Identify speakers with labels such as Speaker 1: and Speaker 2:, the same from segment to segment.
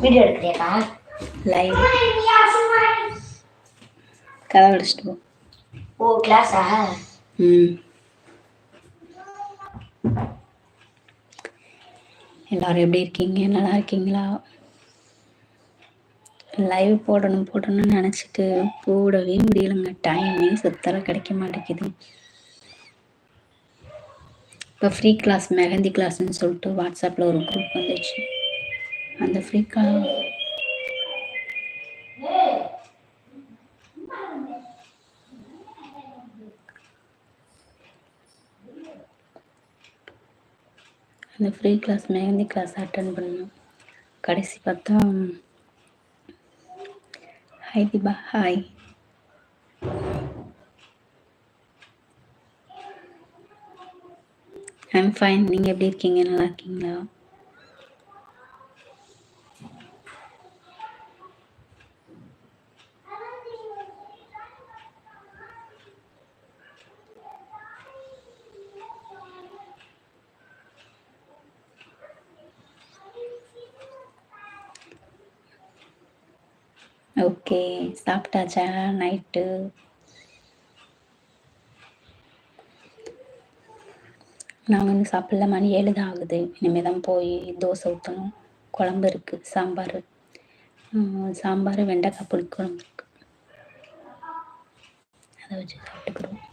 Speaker 1: Video எடுக்கிறியாக்கா
Speaker 2: live கதை அடிச்சிட்டு ஓ கிளாஸா ம் எல்லாரும் எப்படி இருக்கீங்க நல்லா இருக்கீங்களா லைவ் போடணும் போடணும்னு நினச்சிட்டு போடவே முடியலைங்க டைமே சுத்தராக கிடைக்க மாட்டேங்குது இப்போ ஃப்ரீ கிளாஸ் மெஹந்தி கிளாஸ்ன்னு சொல்லிட்டு வாட்ஸ்அப்பில் ஒரு குரூப் வந்துச்சு அந்த ஃப்ரீக்கா அந்த free class mehndi class attend பண்ணோம் கடைசி பார்த்தா hi Deepa hi I'm fine நீங்கள் எப்படி இருக்கீங்க நல்லா இருக்கீங்களா ஓகே சாப்பிட்டாச்சா நைட்டு நாங்கள் இன்னும் சாப்பிடல மணி ஏழு தான் ஆகுது இனிமேல் தான் போய் தோசை ஊற்றணும் குழம்பு இருக்குது சாம்பார் சாம்பார் வெண்டைக்காய் குழம்பு இருக்குது அதை வச்சு சாப்பிட்டுக்கிறோம்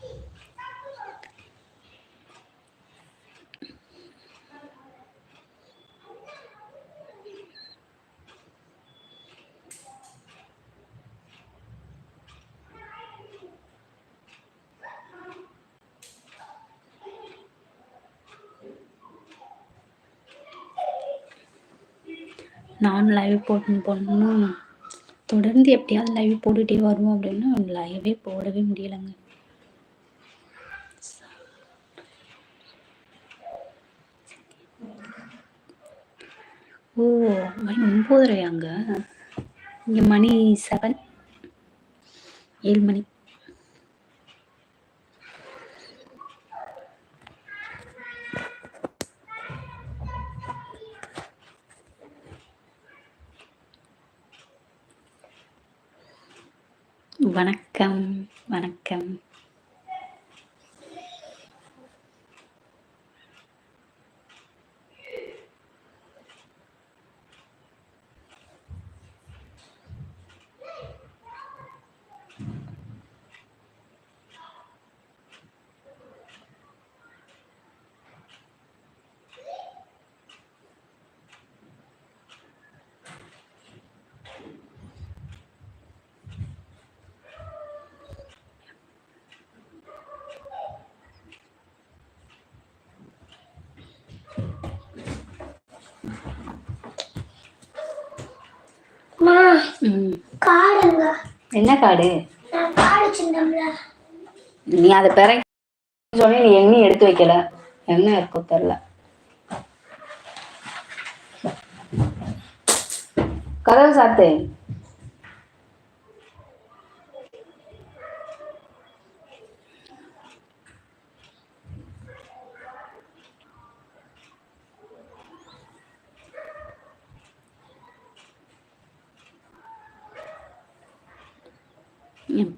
Speaker 2: நானும் லைவ் போட்டுன்னு போடணும் தொடர்ந்து எப்படியாவது லைவ் போட்டுகிட்டே வருவோம் அப்படின்னு லைவே போடவே முடியலைங்க ஓ மணி ஒம்பதரையாங்க இங்கே மணி செவன் ஏழு மணி வணக்கம் வணக்கம் என்ன காடு நீ அதை பெற சொல்லி நீ எங்கேயும் எடுத்து வைக்கல என்ன இருக்கோ தெரியல கதவு சாத்தேன்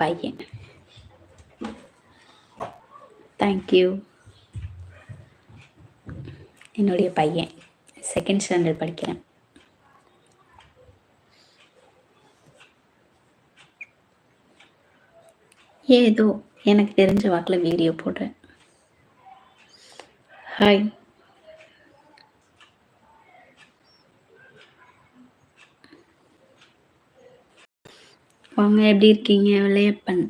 Speaker 2: பையன் தேங்க்யூ என்னுடைய பையன் செகண்ட் ஸ்டாண்டர்ட் படிக்கிறேன் ஏதோ எனக்கு தெரிஞ்ச வாக்கில் வீடியோ போடுறேன் ஹாய் வாங்க எப்படி இருக்கீங்க விளையப்பன்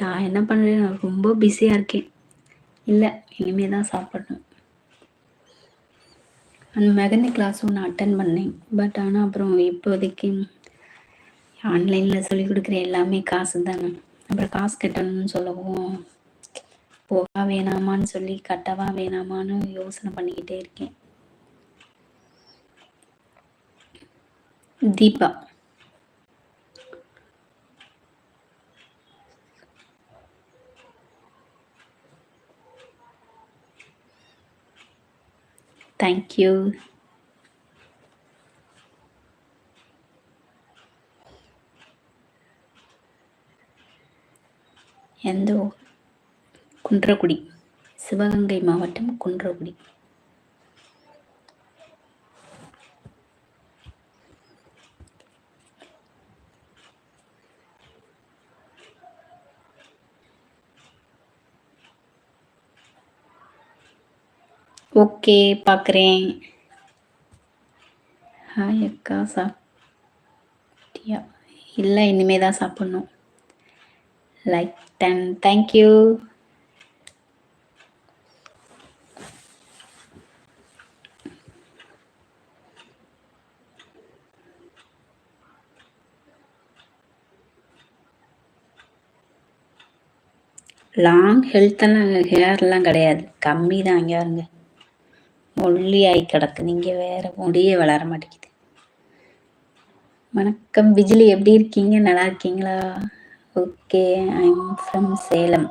Speaker 2: நான் என்ன பண்ணுறேன் ரொம்ப பிஸியாக இருக்கேன் இல்லை இனிமே தான் சாப்பிடணும் அந்த மெகந்தி கிளாஸ் ஒன்று அட்டன் பண்ணேன் பட் ஆனால் அப்புறம் இப்போதைக்கு ஆன்லைனில் சொல்லிக் கொடுக்குற எல்லாமே காசு தானே அப்புறம் காசு கட்டணும்னு சொல்லவும் போகா வேணாமான்னு சொல்லி கட்டவா வேணாமான்னு யோசனை பண்ணிக்கிட்டே இருக்கேன் தீபா you. எந்தோ குன்றக்குடி சிவகங்கை மாவட்டம் குன்றக்குடி ஓகே பார்க்குறேன் ஹாய் அக்கா சாப்பிட்டியா இல்லை இனிமே தான் சாப்பிட்ணும் லைக் டென் தேங்க்யூ லாங் ஹெல்த்தெல்லாம் ஹேர்லாம் கிடையாது கம்மி தான் இங்கே இருங்க ஆகி கிடக்கு நீங்கள் வேறு முடியே வளர மாட்டேங்குது வணக்கம் விஜிலி எப்படி இருக்கீங்க நல்லா இருக்கீங்களா okay I'm from Salem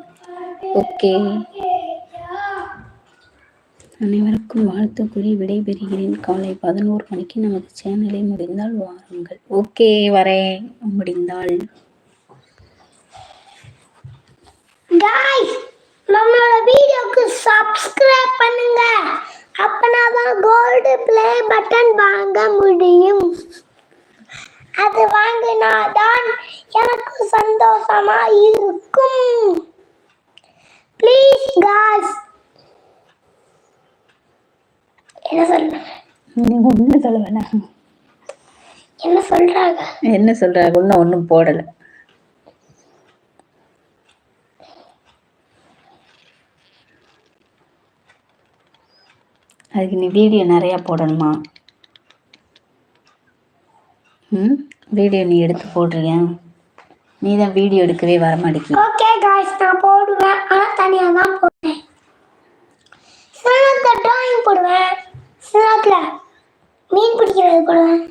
Speaker 2: okay அனைவருக்கும் வாழ்த்து கூறி விடைபெறுகிறேன் காலை பதினோரு மணிக்கு நமக்கு சேனலை முடிந்தால் வாருங்கள் ஓகே வரேன் முடிந்தால்
Speaker 3: நம்மளோட வீடியோக்கு சப்ஸ்கிரைப் பண்ணுங்க அப்பனாதான் கோல்டு பிளே பட்டன் வாங்க முடியும் அது வாங்கினா தான் எனக்கு சந்தோஷமா இருக்கும் ப்ளீஸ் காஸ் என்ன சொல்றாங்க
Speaker 2: நீங்க ஒண்ணு சொல்ல வேணாம்
Speaker 3: என்ன சொல்றாங்க
Speaker 2: என்ன சொல்றாங்க ஒன்னும் ஒன்றும் போடலை அதுக்கு நீ வீடியோ நிறையா போடணுமா ம் வீடியோ நீ எடுத்து போடுறியா நீ தான் வீடியோ எடுக்கவே வர மாட்டேங்க
Speaker 3: ஓகே गाइस நான் போடுவேன் ஆனா தனியா தான் போடுவேன் சிலக்கு டிராயிங் போடுவேன் சிலக்குல மீன் பிடிக்கிறது போடுவேன்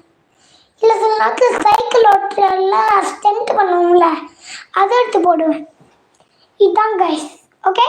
Speaker 3: இல்ல சில நேரத்தில் சைக்கிள் ஓட்டுறதுல ஸ்டெண்ட் பண்ணுவோம்ல அதை எடுத்து போடுவேன் இதுதான் गाइस ஓகே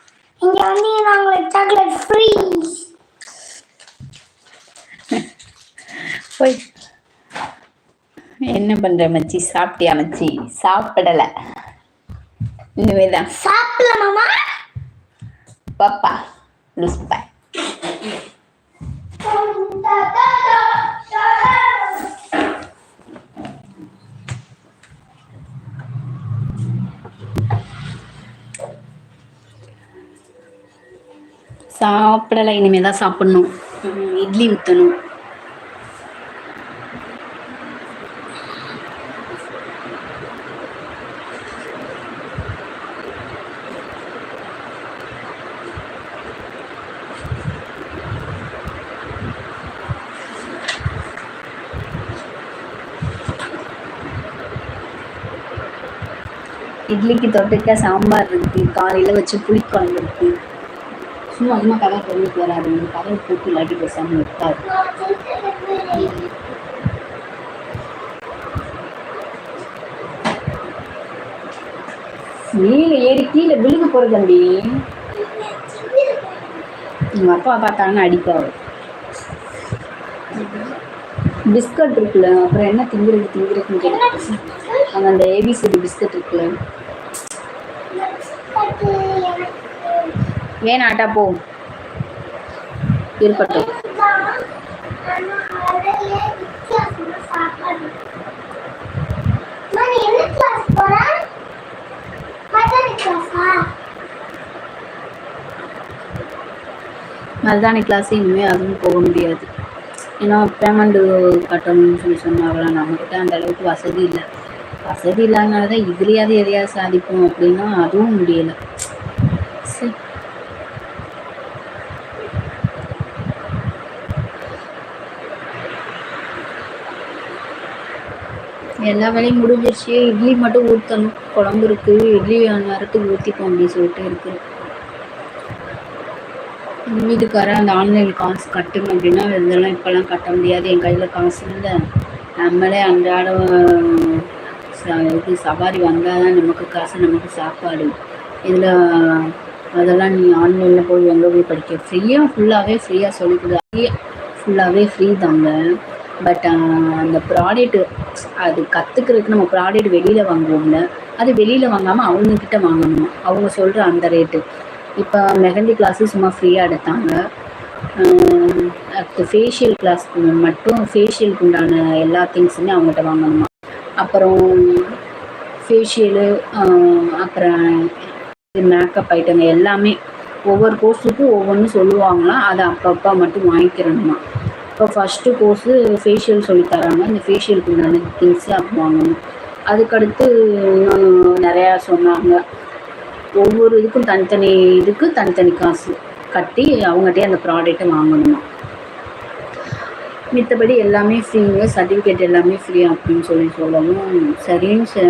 Speaker 3: இங்க வந்து நாங்களுக்கு சாக்லேட் ஃப்ரீ
Speaker 2: போய் என்ன பண்ற மச்சி சாப்பிட்டியா மச்சி சாப்பிடல இனிமேதான்
Speaker 3: சாப்பிடல மாமா
Speaker 2: பாப்பா லூஸ் பாய் சாப்பிடல இனிமேல் தான் சாப்பிட்ணும் இட்லி ஊற்றணும் இட்லிக்கு தொட்டுக்க சாம்பார் இருக்குது காலையில் வச்சு புளிக்குழம்பு இருக்கு சும்மா அதிகமாக கதை கொண்டுட்டு வராதுங்க கதை போட்டு இல்லாட்டி பேசாமல் இருக்காது மேல ஏறி கீழே விழுக போகிறது தம்பி எங்கள் அப்பா பார்த்தாங்கன்னா அடிப்பாரு பிஸ்கட் இருக்குல்ல அப்புறம் என்ன திங்குறது திங்குறதுன்னு கேட்டு அந்த ஏபிசிடி பிஸ்கட் இருக்குல்ல வேணாட்டா போ இருக்கட்டும் மருதாணி கிளாஸ் இனிமே அதுவும் போக முடியாது ஏன்னா பேமெண்ட் கட்டணும்னு சொல்லி சொன்னாங்களா நம்மக்கிட்ட அந்த அளவுக்கு வசதி இல்லை வசதி இல்லாதனால தான் இதுலேயாவது எதையாவது சாதிப்போம் அப்படின்னா அதுவும் முடியலை எல்லா வேலையும் முடிஞ்சிருச்சு இட்லி மட்டும் ஊற்றணும் குழம்பு இருக்குது இட்லி நேரத்துக்கு ஊற்றிப்போம் அப்படின்னு சொல்லிட்டு இருக்குது வீட்டுக்கார அந்த ஆன்லைன் காசு கட்டுங்க அப்படின்னா இதெல்லாம் இப்போல்லாம் கட்ட முடியாது என் கையில் காசு இல்லை நம்மளே அன்றாட சவாரி வந்தால் தான் நமக்கு காசு நமக்கு சாப்பாடு இதில் அதெல்லாம் நீ ஆன்லைனில் போய் எங்கே போய் படிக்க ஃப்ரீயாக ஃபுல்லாகவே ஃப்ரீயாக சொல்லிக் கொடுத்து ஃபுல்லாகவே ஃப்ரீ தாங்க பட் um, அந்த ப்ராடக்ட்டு அது கற்றுக்கிறதுக்கு நம்ம ப்ராடக்ட் வெளியில் வாங்குவோம்ல அது வெளியில் வாங்காமல் அவங்கக்கிட்ட வாங்கணும் அவங்க சொல்கிற அந்த ரேட்டு இப்போ மெஹந்தி கிளாஸு சும்மா ஃப்ரீயாக எடுத்தாங்க அடுத்து ஃபேஷியல் கிளாஸ் மட்டும் ஃபேஷியலுக்கு உண்டான எல்லா திங்ஸுமே அவங்ககிட்ட வாங்கணுமா அப்புறம் ஃபேஷியலு அப்புறம் மேக்கப் ஐட்டங்கள் எல்லாமே ஒவ்வொரு கோர்ஸுக்கும் ஒவ்வொன்றும் சொல்லுவாங்களாம் அதை அப்பப்போ மட்டும் வாங்கிக்கிறணுமா இப்போ ஃபஸ்ட்டு கோர்ஸு ஃபேஷியல் சொல்லித்தராங்க இந்த ஃபேஷியலுக்கு உண்டான திங்ஸ் அப்படி வாங்கணும் அதுக்கடுத்து இன்னும் நிறையா சொன்னாங்க ஒவ்வொரு இதுக்கும் தனித்தனி இதுக்கு தனித்தனி காசு கட்டி அவங்ககிட்டே அந்த ப்ராடக்ட்டை வாங்கணுமா மித்தபடி எல்லாமே ஃப்ரீங்க சர்டிஃபிகேட் எல்லாமே ஃப்ரீ அப்படின்னு சொல்லி சொல்லவும் சரின்னு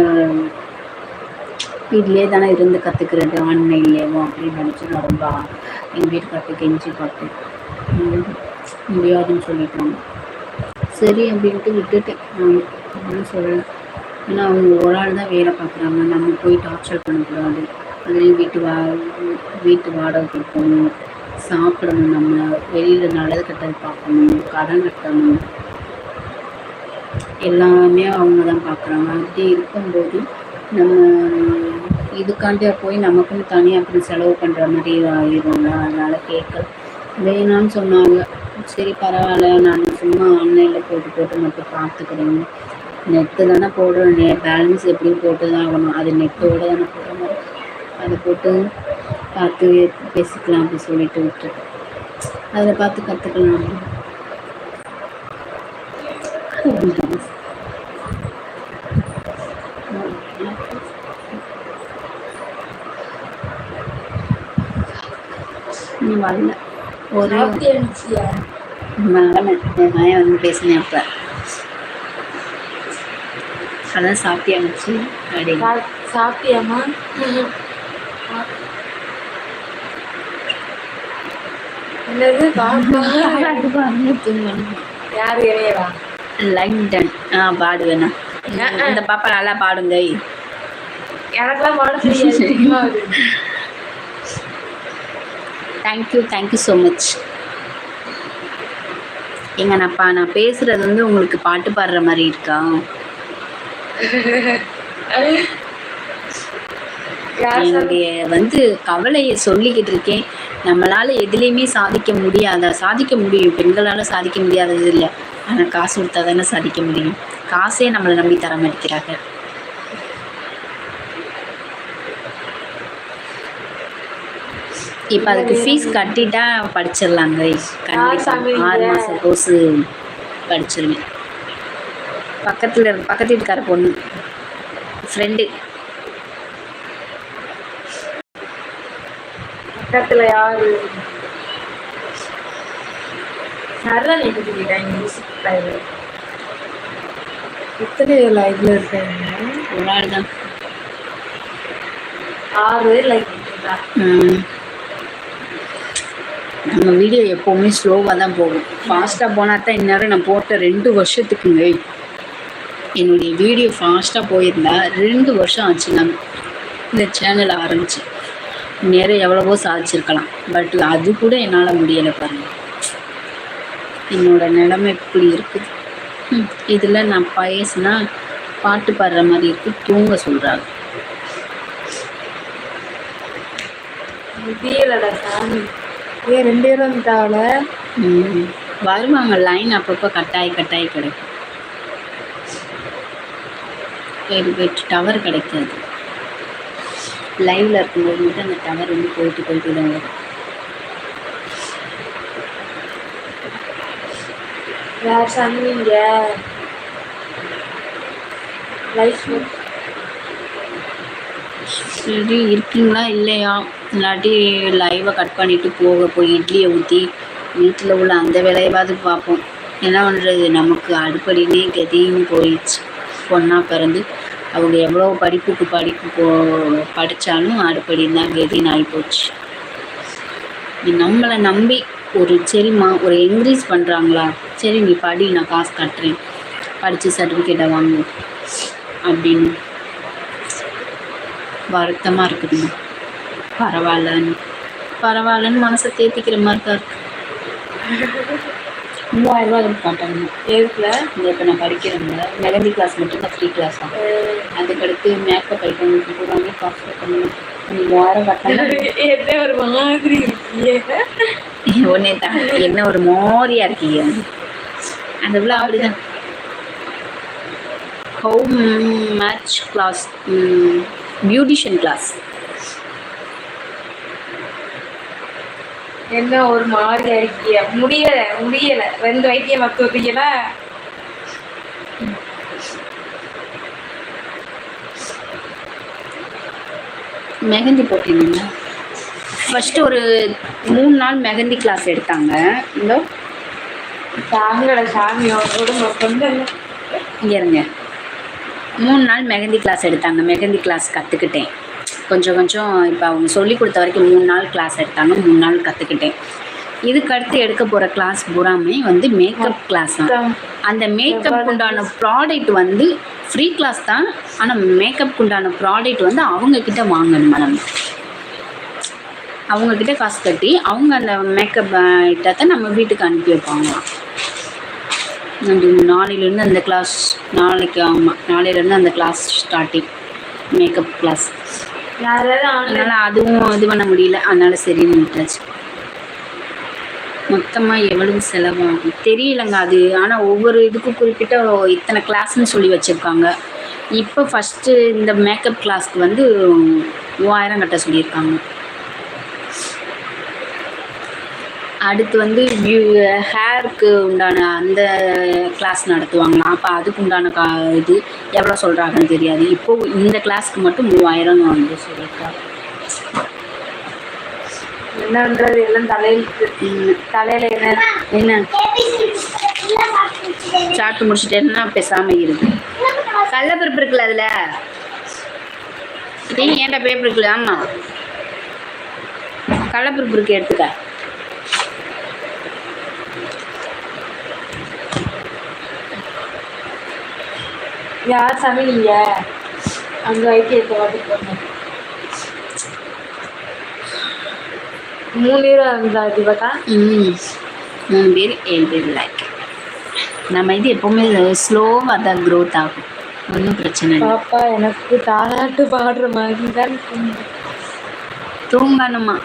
Speaker 2: வீட்லேயே தானே இருந்து கற்றுக்கிறது ஆன்லைன்லேயோ அப்படின்னு நினச்சி நான் ரொம்ப எங்கள் பார்த்து கெஞ்சி பார்த்து முடியாதுன்னு சொல்லிட்டாங்க சரி அப்படின்ட்டு விட்டுட்டேன் நான் ஏன்னா அவங்க ஒரு ஆள் தான் வேலை பார்க்குறாங்க நம்ம போய் டார்ச்சர் பண்ணக்கூடாது அதுலேயும் வீட்டு வா வீட்டு வாடகை கொடுக்கணும் சாப்பிடணும் நம்ம வெளியில் நல்லது கட்டது பார்க்கணும் கடன் கட்டணும் எல்லாமே அவங்க தான் பார்க்குறாங்க அப்படி இருக்கும்போது நம்ம இதுக்காண்டியாக போய் நமக்குன்னு தனியாக அப்படி செலவு பண்ணுற மாதிரி ஆயிடும்ல அதனால் கேட்க வேணாம்னு சொன்னாங்க சரி பரவாயில்ல நான் சும்மா ஆன்லைனில் போட்டு போட்டு மட்டும் பார்த்துக்கிறேன் நெட்டு தானே போடுறோம் நே பேலன்ஸ் எப்படியும் போட்டு தான் ஆகணும் அது நெட்டோடு தானே போடுறோம் அதை போட்டு பார்த்து பேசிக்கலாம் அப்படி சொல்லிட்டு விட்டு அதில் பார்த்து கற்றுக்கலாம் நீ வரல
Speaker 3: ஒரு மகன் என்
Speaker 2: மகன் வந்து பேசினேன் அப்ப அதான் சாப்பிட்டியா வச்சு அப்படி
Speaker 3: சாப்பிட்டியாமா என்னது யார் இறையவா
Speaker 2: லண்டன் ஆ பாடுவேண்ணா இந்த பாப்பா நல்லா பாடுங்க
Speaker 3: எனக்கெல்லாம் பாட தெரியாது
Speaker 2: தேங்க்யூ தேங்க்யூ ஸோ மச் எங்க நான் பா நான் பேசுறது வந்து உங்களுக்கு பாட்டு பாடுற மாதிரி இருக்கா என்னுடைய வந்து கவலையை சொல்லிக்கிட்டு இருக்கேன் நம்மளால எதுலேயுமே சாதிக்க முடியாத சாதிக்க முடியும் பெண்களால் சாதிக்க முடியாதது இல்லை ஆனால் காசு கொடுத்தா தானே சாதிக்க முடியும் காசே நம்மளை நம்பி தர மாட்டேங்கிறாங்க இப்போ அதுக்கு ஃபீஸ் கட்டிட்டா படிச்சிடலாங்க கண்டிப்பாக ஆறு மாதம் கோர்ஸ் படிச்சிருவேன் பக்கத்தில் பக்கத்து வீட்டுக்கார பொண்ணு ஃப்ரெண்டு
Speaker 3: பக்கத்தில் யார் சரணி எத்தனை ஆறு லைவ்
Speaker 2: நம்ம வீடியோ எப்போவுமே ஸ்லோவாக தான் போகும் ஃபாஸ்ட்டாக போனால் தான் இந்நேரம் நான் போட்ட ரெண்டு வருஷத்துக்குங்க என்னுடைய வீடியோ ஃபாஸ்ட்டாக போயிருந்தா ரெண்டு வருஷம் ஆச்சு நான் இந்த சேனல் ஆரம்பிச்சு நேரம் எவ்வளவோ சாதிச்சிருக்கலாம் பட் அது கூட என்னால் முடியலை பாருங்கள் என்னோடய நிலமை எப்படி இருக்குது இதில் நான் பேசினா பாட்டு பாடுற மாதிரி இருக்குது தூங்க சொல்கிறாங்க
Speaker 3: முடியலடா சாமி ஏ ரெண்டு பேரும் வந்துட்டாவில
Speaker 2: வருவாங்க லைன் அப்பப்போ கட்டாய் கட்டாய் கிடைக்கும் டவர் கிடைக்காது லைவ்ல இருக்கும்போது மட்டும் அந்த டவர் வந்து போயிட்டு போயிட்டு தான்
Speaker 3: யார் லைஃப்
Speaker 2: சரி இருக்கீங்களா இல்லையா இல்லாட்டி லைவை கட் பண்ணிவிட்டு போக போய் இட்லியை ஊற்றி வீட்டில் உள்ள அந்த வேலையாவது பார்ப்போம் என்ன பண்ணுறது நமக்கு அடுப்படினே கதின்னு போயிடுச்சு பொண்ணாக பிறந்து அவங்க எவ்வளோ படிப்புக்கு படிப்பு போ படித்தாலும் அடுப்படின்னு தான் கதின்னு ஆகிப்போச்சு நம்மளை நம்பி ஒரு சரிம்மா ஒரு என்கரேஜ் பண்ணுறாங்களா சரி நீ படி நான் காசு கட்டுறேன் படித்து சர்டிஃபிகேட்டை வாங்கு அப்படின்னு வருத்தமாக இருக்குதுங்க பரவாயில்லன்னு பரவாயில்லன்னு மனசை தேத்திக்கிற மாதிரி தான் இருக்கு மூவாயிரரூவா அதுக்கு காட்டாங்க எதுக்குல இந்த இப்போ நான் படிக்கிறேன் மெகந்தி கிளாஸ் மட்டும்தான் ஃப்ரீ கிளாஸ் தான் அதுக்கடுத்து மேக்கப் படிக்கிறவங்களுக்கு பூராமே காசு பண்ணணும் மூவாயிரம் கட்டணும்
Speaker 3: ஒன்றே
Speaker 2: ஒன்னே தான் என்ன ஒரு மாதிரியா இருக்கீங்க அந்த விழா அப்படிதான் how much class beautician class
Speaker 3: என்ன ஒரு மாதிரி அறிக்கைய முடியல முடியல ரெண்டு வைத்திய மருத்துவத்துக்கல
Speaker 2: மெஹந்தி போட்டீங்க ஃபர்ஸ்ட் ஒரு மூணு நாள் மெஹந்தி கிளாஸ் எடுத்தாங்க இந்த
Speaker 3: சாமியோட சாமியோட
Speaker 2: இங்கே இருங்க மூணு நாள் மெஹந்தி கிளாஸ் எடுத்தாங்க மெஹந்தி கிளாஸ் கற்றுக்கிட்டேன் கொஞ்சம் கொஞ்சம் இப்போ அவங்க சொல்லி கொடுத்த வரைக்கும் மூணு நாள் கிளாஸ் எடுத்தாங்க மூணு நாள் கற்றுக்கிட்டேன் இதுக்கு அடுத்து எடுக்க போகிற கிளாஸ் பூராமே வந்து மேக்கப் கிளாஸ் தான் அந்த மேக்கப் உண்டான ப்ராடக்ட் வந்து ஃப்ரீ கிளாஸ் தான் ஆனால் மேக்கப் உண்டான ப்ராடக்ட் வந்து அவங்கக்கிட்ட வாங்கணும் மேடம் அவங்கக்கிட்ட காசு கட்டி அவங்க அந்த மேக்கப் ஐட்டத்தை நம்ம வீட்டுக்கு அனுப்பி வைப்பாங்களாம் நாளையிலேருந்து அந்த கிளாஸ் நாளைக்கு ஆமாம் நாளையிலேருந்து அந்த கிளாஸ் ஸ்டார்டிங் மேக்கப் கிளாஸ் அதனால அதுவும் இது பண்ண முடியல அதனால சரின்னு விட்டாச்சு மொத்தமாக எவ்வளவு செலவாகும் தெரியலங்க அது ஆனால் ஒவ்வொரு இதுக்கும் குறிப்பிட்ட இத்தனை கிளாஸ்ன்னு சொல்லி வச்சுருக்காங்க இப்போ ஃபஸ்ட்டு இந்த மேக்கப் கிளாஸ்க்கு வந்து மூவாயிரம் கட்ட சொல்லியிருக்காங்க அடுத்து வந்து ஹேருக்கு உண்டான அந்த கிளாஸ் நடத்துவாங்களாம் அப்போ அதுக்கு உண்டான கா இது எவ்வளோ சொல்கிறாங்கன்னு தெரியாது இப்போ இந்த கிளாஸ்க்கு மட்டும் மூவாயிரம் வந்து சொல்லியிருக்கா
Speaker 3: என்னன்றது எல்லாம் தலையில் என்ன
Speaker 2: என்ன பேசாமல் அதில் ஏன்டா பேப்பர் இருக்கு எடுத்துக்க
Speaker 3: யார் சாமி நீங்க அங்கே ஐக்கியத்தை வாட்டுக்கு மூணு பேரும் இருந்தா திவகா
Speaker 2: ம் மூணு பேர் ஏழு பேர் லைக் நம்ம இது எப்போவுமே ஸ்லோவாக தான் க்ரோத் ஆகும் ஒன்றும் பிரச்சனை இல்லை
Speaker 3: பாப்பா எனக்கு தாராட்டு பாடுற மாதிரி தான்
Speaker 2: தூங்கணுமா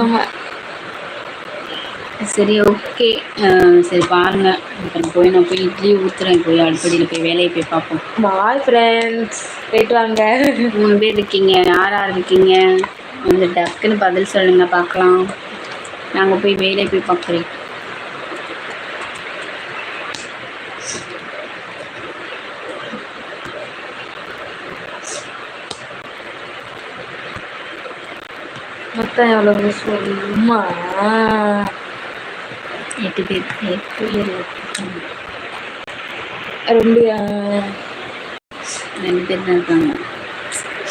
Speaker 2: ஆமாம் சரி ஓகே சரி பாருங்க அப்புறம் போய் நான் போய் இட்லி ஊத்துறேன் போய் அடுப்படியில் போய் வேலையை போய் பார்ப்போம்
Speaker 3: பாய் ஃப்ரெண்ட்ஸ் போயிட்டு வாங்க
Speaker 2: மூணு பேர் இருக்கீங்க யார் யார் இருக்கீங்க அந்த டக்குன்னு பதில் சொல்லுங்க பார்க்கலாம் நாங்கள் போய் வேலையை போய் பார்க்குறேன்
Speaker 3: மொத்தம் எவ்வளோ சொல்லுமா
Speaker 2: எட்டு பேர் எட்டு பேர் ரெண்டு ரெண்டு பேர் தான் இருக்காங்க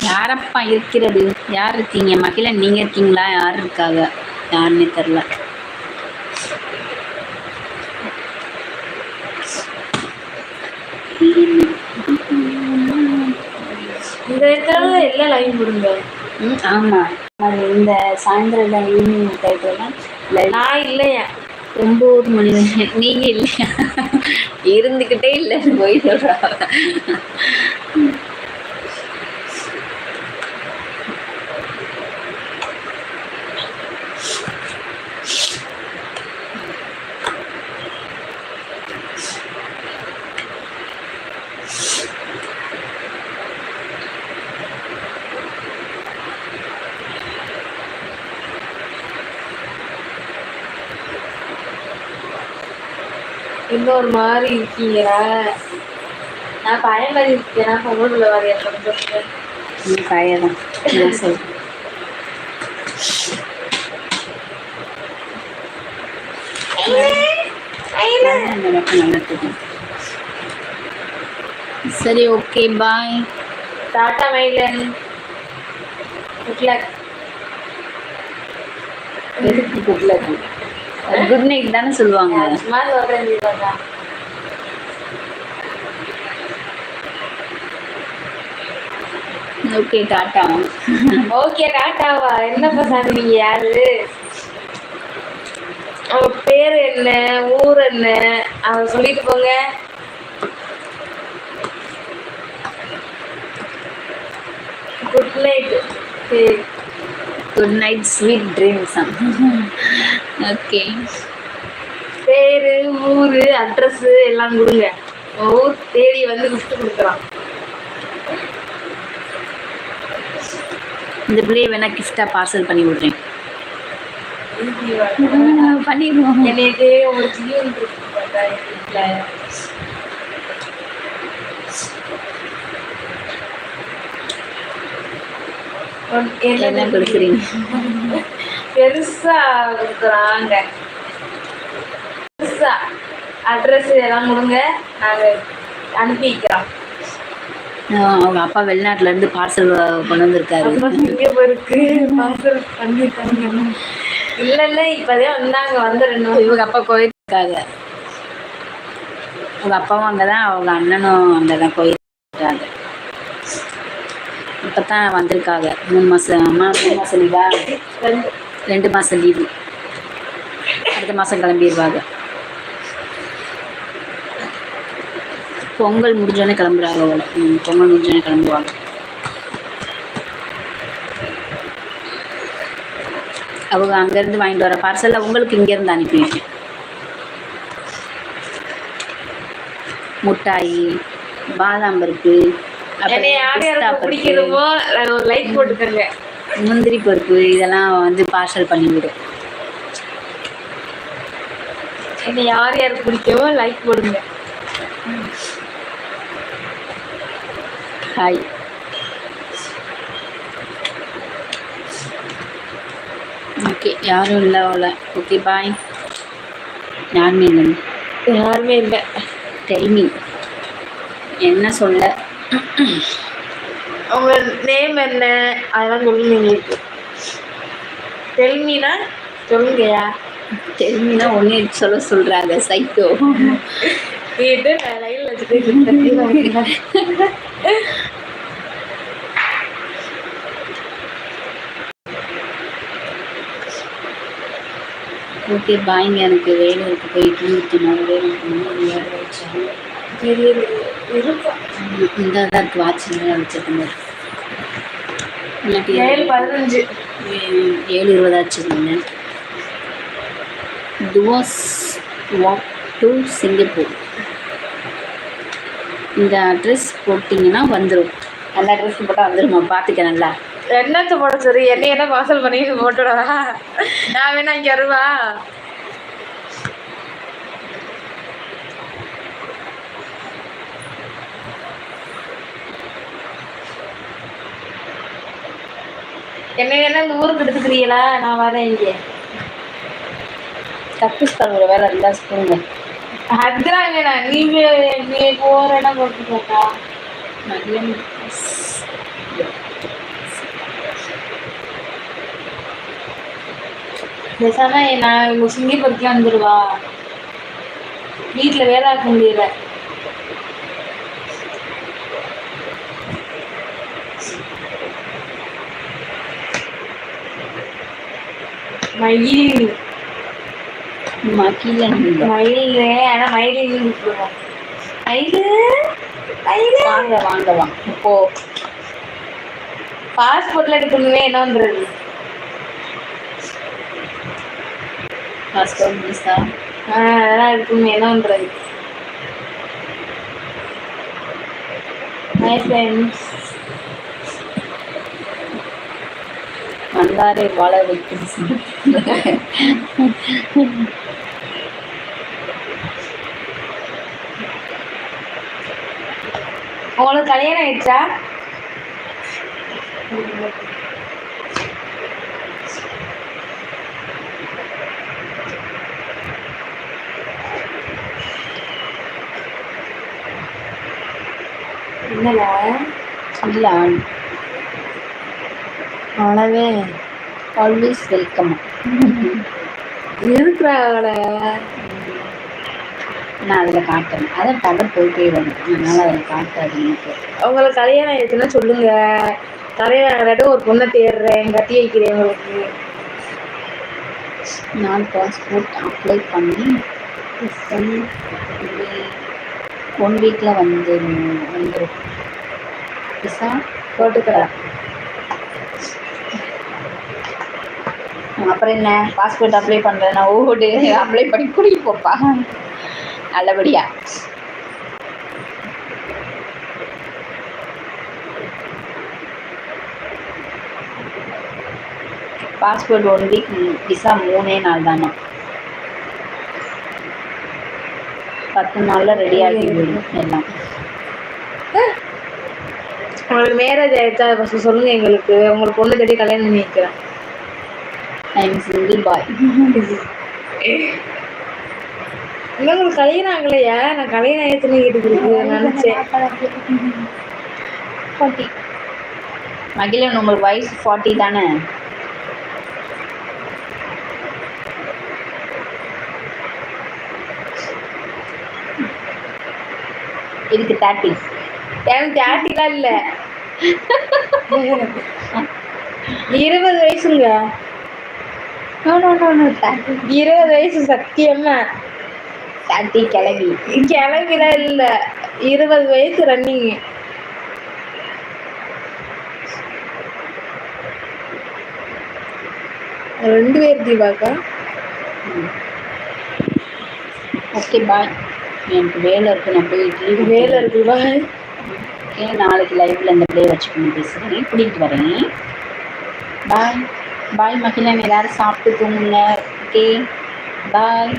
Speaker 2: யாரப்பா இருக்கிறது யார் இருக்கீங்க மகிழ நீங்க இருக்கீங்களா யார் இருக்காங்க யாருன்னே தெரில
Speaker 3: இந்த இடத்துல எல்லாம் லைவ் விடுங்க
Speaker 2: ம் ஆமாம்
Speaker 3: இந்த சாயந்தரம் ஈவினிங் டைத்துல நான் இல்லையா
Speaker 2: ஒம்பது மணி நீங்க இல்லையா இருந்துகிட்டே இல்லைன்னு போய் சொல்றா
Speaker 3: இன்னொரு மாதிரி இருக்கீங்க நான் பழைய மாதிரி இருக்கேன் நான் பொங்கல் வர கொஞ்சம்
Speaker 2: நீ பழைய தான்
Speaker 3: சரி
Speaker 2: சரி ஓகே பாய்
Speaker 3: டாட்டா மைலன் குட் லக்
Speaker 2: எதுக்கு குட் லக் குட் நைட் தானே சொல்லுவாங்க ஓகே டாட்டா
Speaker 3: ஓகே டாட்டாவா என்னப்பா நீங்க யாரு அவ பேர் என்ன ஊர் என்ன அவ சொல்லிட்டு போங்க good night
Speaker 2: good night sweet dreams okay
Speaker 3: பேரு ஊரு அட்ரஸ் எல்லாம் கொடுங்க ஊர் தேடி வந்து லிஸ்ட் கொடுக்கலாம்
Speaker 2: இந்த பிள்ளையை வேணா கிஃப்டா பார்சல் பண்ணி விடுறேன் பண்ணிடுவோம்
Speaker 3: எனக்கு ஒரு ஜியோன்
Speaker 2: என்ன கொடுக்குறீங்க
Speaker 3: பெருசா கொடுக்குறாங்க பெருசா அட்ரஸ் இதெல்லாம் கொடுங்க நாங்கள் அனுப்பிக்கிறோம்
Speaker 2: அவங்க அப்பா வெளிநாட்டுல இருந்து பார்சல் கொண்டு வந்திருக்காரு
Speaker 3: இருக்கு பார்சல் பண்ணிட்டாங்க இல்ல இல்ல இப்பதே வந்தாங்க வந்து ரெண்டு
Speaker 2: இவங்க அப்பா கோயில் இருக்காங்க அவங்க அப்பாவும் அங்கதான் அவங்க அண்ணனும் அங்கதான் கோயில் இருக்காங்க இப்பதான் வந்திருக்காங்க மூணு மாசம் மூணு மாசம் இல்லையா ரெண்டு மாதம் லீவு அடுத்த மாதம் கிளம்பிடுவாங்க பொங்கல் முடிஞ்சோடனே கிளம்புறாங்க பொங்கல் முடிஞ்சோடனே கிளம்புவாங்க அவங்க அங்கேருந்து வாங்கிட்டு வர பார்சலில் உங்களுக்கு இங்கேருந்து அனுப்பி முட்டாய் பாதாம் பருப்பு
Speaker 3: பிஸ்தா பருப்பு லைக் போட்டுக்கங்க
Speaker 2: முந்திரி பருப்பு இதெல்லாம் வந்து பார்சல் பண்ணிவிடும்
Speaker 3: என்ன யார் யாருக்கு பிடிக்கவோ லைக் போடுங்க
Speaker 2: ஹாய் ஓகே யாரும் இல்லை அவ்வளோ ஓகே பாய் யாருமே இல்லை
Speaker 3: யாருமே இல்லை
Speaker 2: டைமிங் என்ன சொல்ல
Speaker 3: உங்கள் நேம் என்ன அதெல்லாம் சொல்லுங்க எங்களுக்கு சொல்லுங்கயா
Speaker 2: தெலுங்குனா ஒன்று சொல்ல சொல்றாங்க சைக்கோ இது லைவில் வச்சுட்டு ஓகே பாய்ங்க எனக்கு வேலை போயிட்டு நான் வேலை வேலை
Speaker 3: இருக்கும்
Speaker 2: இந்த தான் இருக்குது வாட்சிங்லாம்
Speaker 3: இல்லாட்டி ஏழு பதினஞ்சு
Speaker 2: ஏழு இருபதாச்சு இருந்தேன் டுவாஸ் வாக் டு சிங்கப்பூர் இந்த அட்ரஸ் போட்டிங்கன்னா வந்துடும் நல்ல அட்ரஸ் போட்டால் வந்துடுமா பார்த்துக்க நல்லா
Speaker 3: என்னத்தை போட சரி என்ன வாசல் பண்ணி போட்டுடா நான் வேணா இங்கே வருவா என்ன என்ன இந்த ஊருக்கு எடுத்துக்கிறீங்களா நான் வரேன் இங்கே
Speaker 2: தப்பிஸ்தான் வேலை இருந்தா ஸ்கூலுங்க
Speaker 3: அதுதான் நான் நீ நீ போகிற இடம் போட்டு போட்டா மதியம் பேசாம நான் இவங்க சிங்கி பறிக்க வந்துடுவா வீட்டில் வேலை ஆக்க முடியலை மயில் மகிழ மயில் ஆனா மயில் மயிலு
Speaker 2: வாங்க வாங்க வாங்க இப்போ
Speaker 3: பாஸ்போர்ட்ல எடுக்கணுமே என்ன பண்றது
Speaker 2: பாஸ்போர்ட் விசா
Speaker 3: அதெல்லாம் எடுக்கணுமே என்ன பண்றது ஹாய் ஃப்ரெண்ட்ஸ்
Speaker 2: வந்தாரை வாழ வைக்கும்
Speaker 3: உங்களுக்கு கல்யாணம் ஆயிடுச்சா இல்லை
Speaker 2: இல்லை அவ்வளவே ஆல்வேஸ் வெல்கம்
Speaker 3: இருக்கிற அவளை
Speaker 2: நான் அதில் காட்டுறேன் அதை படம் போயிட்டே வரும் அதனால் அதில் காட்டுறதுன்னு
Speaker 3: உங்களுக்கு கல்யாணம் ஆயிடுச்சுன்னா சொல்லுங்க கல்யாணம் ஆகிடாட்டும் ஒரு பொண்ணை தேடுறேன் கட்டி வைக்கிறேன் உங்களுக்கு
Speaker 2: நான் பாஸ்போர்ட் அப்ளை பண்ணி ஒன் வீக்கில் வந்து வந்துடும் விசா போட்டுக்கிறேன் அப்புறம் என்ன பாஸ்போர்ட் அப்ளை பண்ணுறேன் நான் ஓடு அப்ளை பண்ணி கூட்டி போப்பா நல்லபடியா பாஸ்போர்ட் ஒன் வீக் விசா மூணே நாள் தானே பத்து நாளில் ரெடி ஆகிடுவோம் எல்லாம்
Speaker 3: உங்களுக்கு மேரேஜ் ஆயிடுச்சா ஃபஸ்ட்டு சொல்லுங்கள் எங்களுக்கு உங்களுக்கு பொண்ணு தேடி கல்யாணம் பண்ணி வைக்கிறேன்
Speaker 2: ஐ எம் பாய்
Speaker 3: இன்னும் கலையினாங்களையா நான் கலையினா ஏத்தனை கேட்டுக்கிறது நினச்சேன்
Speaker 2: ஃபார்ட்டி மகிழன் உங்கள் வயசு ஃபார்ட்டி தானே இதுக்கு தேர்ட்டி
Speaker 3: எனக்கு தேர்ட்டிலாம் இல்லை இருபது வயசுங்க இருபது வயசு சத்தியமா
Speaker 2: சட்டி கிளவி
Speaker 3: கிளவில இல்ல இருபது வயசு ரன்னிங் ரெண்டு பேர் தீபாக்கா
Speaker 2: ஓகே பாய் எனக்கு வேலை இருக்கு நான் போயிட்டு
Speaker 3: இட்லி வேலை இருக்கு பாய்
Speaker 2: ஓகே நாளைக்கு லைவ்ல இந்த பிள்ளைய வச்சுக்கணும் பேசுகிறேன் பிடிக்கிட்டு வரேன் பாய் பாய் மகிழம் எல்லோரும் சாப்பிட்டு தூங்குங்க ஓகே பாய்